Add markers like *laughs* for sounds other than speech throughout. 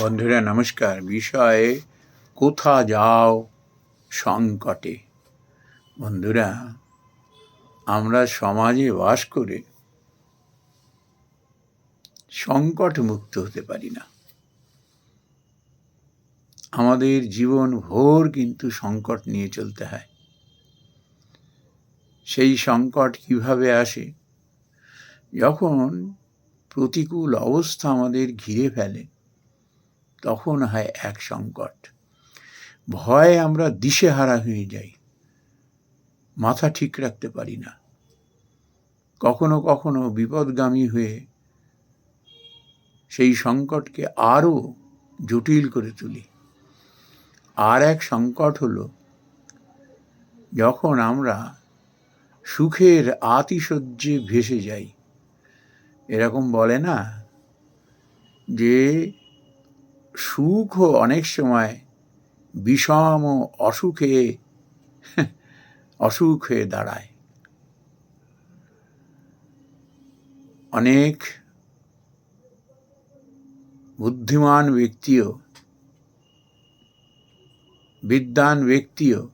বন্ধুরা, নমস্কার। বিষয়ে কোথা যাও সংকটে? বন্ধুরা, আমরা সমাজে বাস করে সংকট মুক্ত হতে পারি না। আমাদের জীবন ভোর কিন্তু সংকট নিয়ে চলতে হয়। সেই সংকট কীভাবে আসে? যখন প্রতিকূল অবস্থা আমাদের ঘিরে ফেলে তখন হয় এক সংকট। ভয়ে আমরা দিশেহারা হয়ে যাই। মাথা ঠিক রাখতে পারি না। কখনো কখনো বিপদগামী হয়ে সেই সংকটকে আরও জটিল করে তুলি। আর এক সংকট হলো যখন আমরা সুখের আতিশয্যে ভেসে যাই। এরকম বলে না যে সুখও অনেক সময় বিষম অসুখে, অসুখ হয়ে দাঁড়ায়। অনেক বুদ্ধিমান ব্যক্তিও বিদ্যান ব্যক্তিও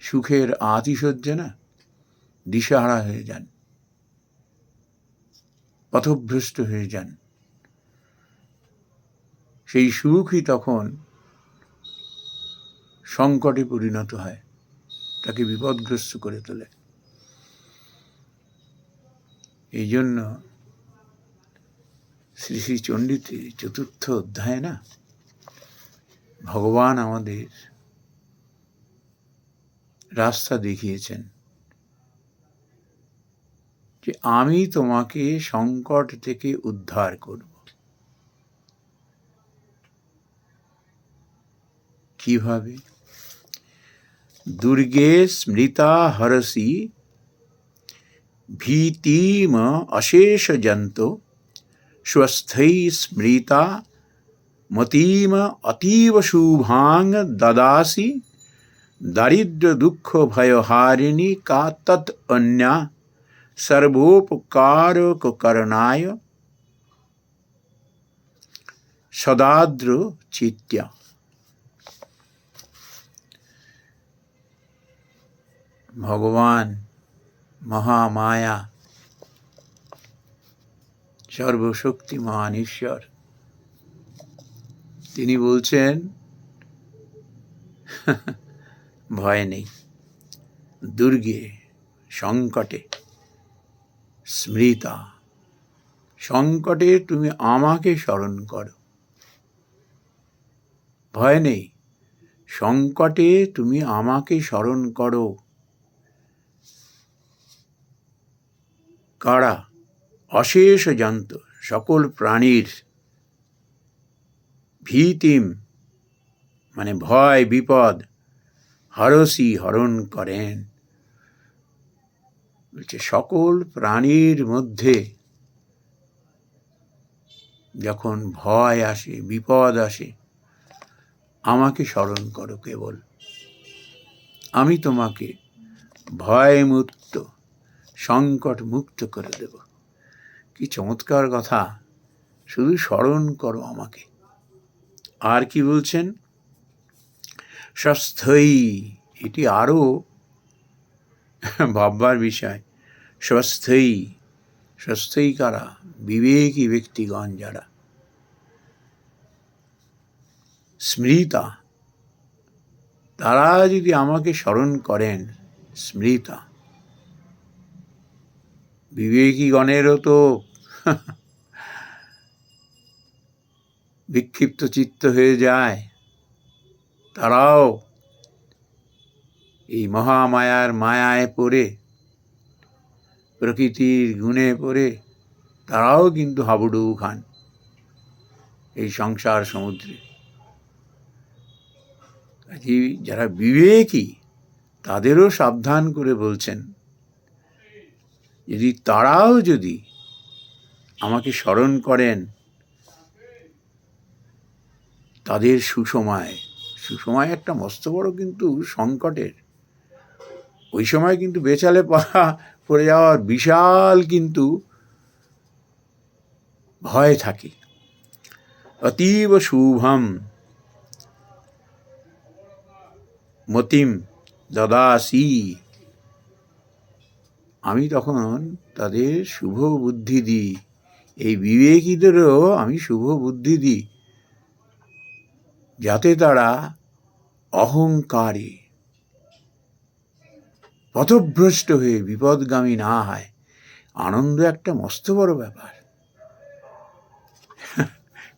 সুখের আতিশয্যে না দিশাহারা হয়ে যান, পথভ্রষ্ট হয়ে যান। সেই সুখই তখন সংকটে পরিণত হয়, তাকে বিপদগ্রস্ত করে তোলে। এই জন্য শ্রী শ্রী চণ্ডীতে চতুর্থ অধ্যায় না, ভগবান আমাদের রাস্তা দেখিয়েছেন যে আমি তোমাকে সংকট থেকে উদ্ধার করব। কিভাবে দুর্গে স্মৃতা হরসি ভীতিম অশেষজন্ত স্বস্থৈ স্মৃতা মতিম অতীব শুভাং দদাসি দারিদ্র দুঃখ ভয়হারিণী का तत् अन्या सर्वोपकारक करणाय सदाद्र चेत्या ভগবান মহামায়া, সর্বশক্তিমান ঈশ্বর। তিনি বলছেন, *laughs* ভয় নেই, দুর্গে সংকটে স্মৃতা, সংকটে তুমি আমাকে স্মরণ করো। ভয় নেই, সংকটে তুমি আমাকে স্মরণ করো। কারা? অশেষ জন্ত, সকল প্রাণীর ভীতিম মানে ভয়, বিপদ হরসি হরণ করেন। বলছে, সকল প্রাণীর মধ্যে যখন ভয় আসে, বিপদ আসে, আমাকে স্মরণ করো কেবল। আমি তোমাকে ভয় মুক্ত সংকট মুক্ত করে দেব। কি চমৎকার কথা। শুধু স্মরণ করো আমাকে। আর কি বলছেন? স্বস্থই। এটি আরও ভাববার বিষয়। স্বস্থই। স্বস্থই কারা? বিবেকী ব্যক্তিগণ যারা। স্মৃতা। তারা যদি আমাকে স্মরণ করেন, স্মৃতা। বিবেকীগণেরও তো বিক্ষিপ্ত চিত্ত হয়ে যায়। তারাও এই মহামায়ার মায়ায় পড়ে, প্রকৃতির গুণে পড়ে, তারাও কিন্তু হাবুডুবু খান এই সংসার সমুদ্রে। যারা বিবেকী, তাদেরও সাবধান করে বলছেন যদি তারাও যদি আমাকে স্মরণ করেন, তাদের সুসময় সুসময় একটা মস্ত বড় কিন্তু সংকটের। ওই সময় কিন্তু বেচালে পড়া, পড়ে যাওয়ার বিশাল কিন্তু ভয় থাকে। অতীব শুভম মতিম দদাসি। আমি তখন তাদের শুভ বুদ্ধি দিই। এই বিবেকীদেরও আমি শুভ বুদ্ধি দিই। যাতে তারা অহংকারে, পথভ্রষ্ট হয়ে বিপদগামী না হয়। আনন্দ একটা মস্ত বড় ব্যাপার।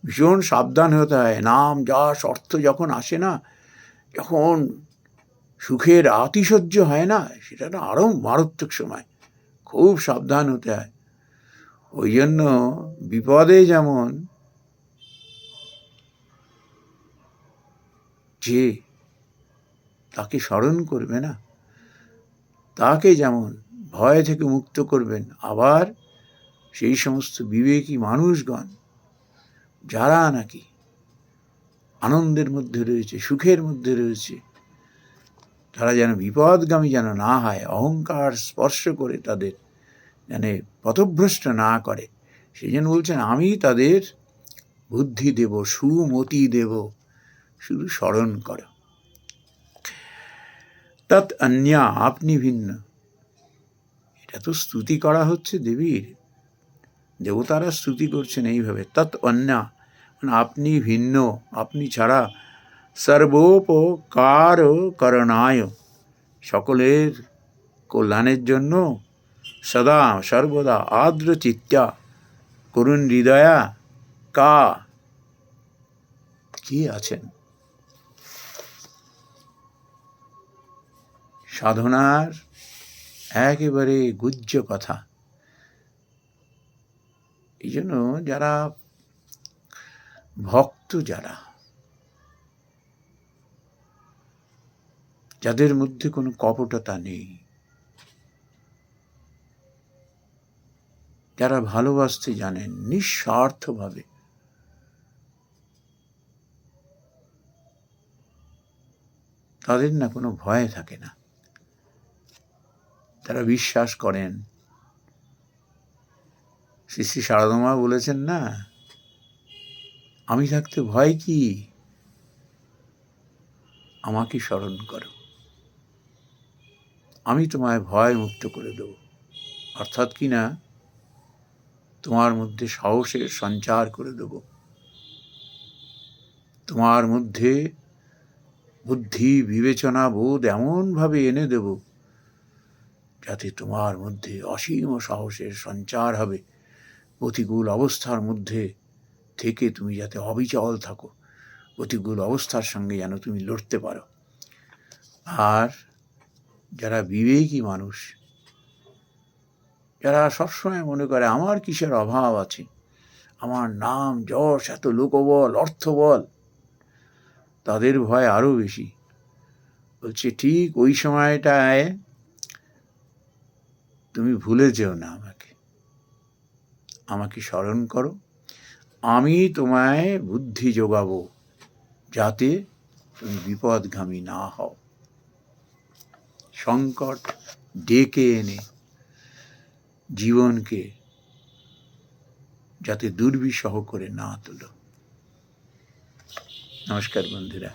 ভীষণ সাবধান হতে হয়। নাম, যশ, অর্থ যখন আসে না, যখন সুখের আতিশয্য হয় না, সেটা আরও মারাত্মক সময়। খুব সাবধান হতে হয়। ওই জন্য বিপদে যেমন যে তাকে স্মরণ করবে না, তাকে যেমন ভয় থেকে মুক্ত করবেন, আবার সেই সমস্ত বিবেকী মানুষগণ যারা নাকি আনন্দের মধ্যে রয়েছে, সুখের মধ্যে রয়েছে তারা যেন বিপদগামী যেন না হয়, অহংকার স্পর্শ করে তাদের যেন পথভ্রষ্ট না করে। সেই জন্য বলছেন, আমি তাদের বুদ্ধি দেব, সুমতি দেব, শুধু স্মরণ করো। তৎ অন্যা, আপনি ভিন্ন। এটা তো স্তুতি করা হচ্ছে দেবীর। দেবতারা স্তুতি করছেন এইভাবে। তৎ অন্যা মানে আপনি ভিন্ন, আপনি ছাড়া সর্বোপকার করণায়। সকলের কল্যাণের জন্য সদা সর্বদা আর্দ্র চিত্তা করুণ হৃদয়া। কা কি আছেন? সাধনার একেবারে গুজ্জ কথা। এই জন্য যারা ভক্ত যারা যাদের মধ্যে কোনো কপটতা নেই। যারা ভালোবাসতে জানেন নিঃস্বার্থভাবে। তাদের না কোনো ভয় থাকে না। তারা বিশ্বাস করেন। শ্রী শ্রী সারদমা বলেছেন না, আমি থাকতে ভয় কি? আমাকে স্মরণ করো। আমি তোমায় ভয় মুক্ত করে দেব। অর্থাৎ কি না? তোমার মধ্যে সাহসের সঞ্চার করে দেব। তোমার মধ্যে বুদ্ধি, বিবেচনা, বোধ এমনভাবে এনে দেব যাতে তোমার মধ্যে অসীম সাহসের সঞ্চার হবে। প্রতিকূল অবস্থার মধ্যে থেকে তুমি যাতে অবিচল থাকো। প্রতিকূল অবস্থার সঙ্গে যেন তুমি লড়তে পারো। আর যারা বিবেকী মানুষ, যারা সবসময় মনে করে, আমার কিসের অভাব আছে? আমার নাম, যশ, এত লোকবল, অর্থবল। তাদের ভয় আরও বেশি। বলছে, ঠিক ওই সময়টায় তুমি ভুলে যেও না আমাকে। আমাকে স্মরণ করো। আমি তোমায় বুদ্ধি যোগাবো যাতে তুমি বিপদগামী না হও। সংকট ডেকে এনে জীবনকে যাতে দুর্বিষহ করে না তোলো। নমস্কার বন্ধুরা।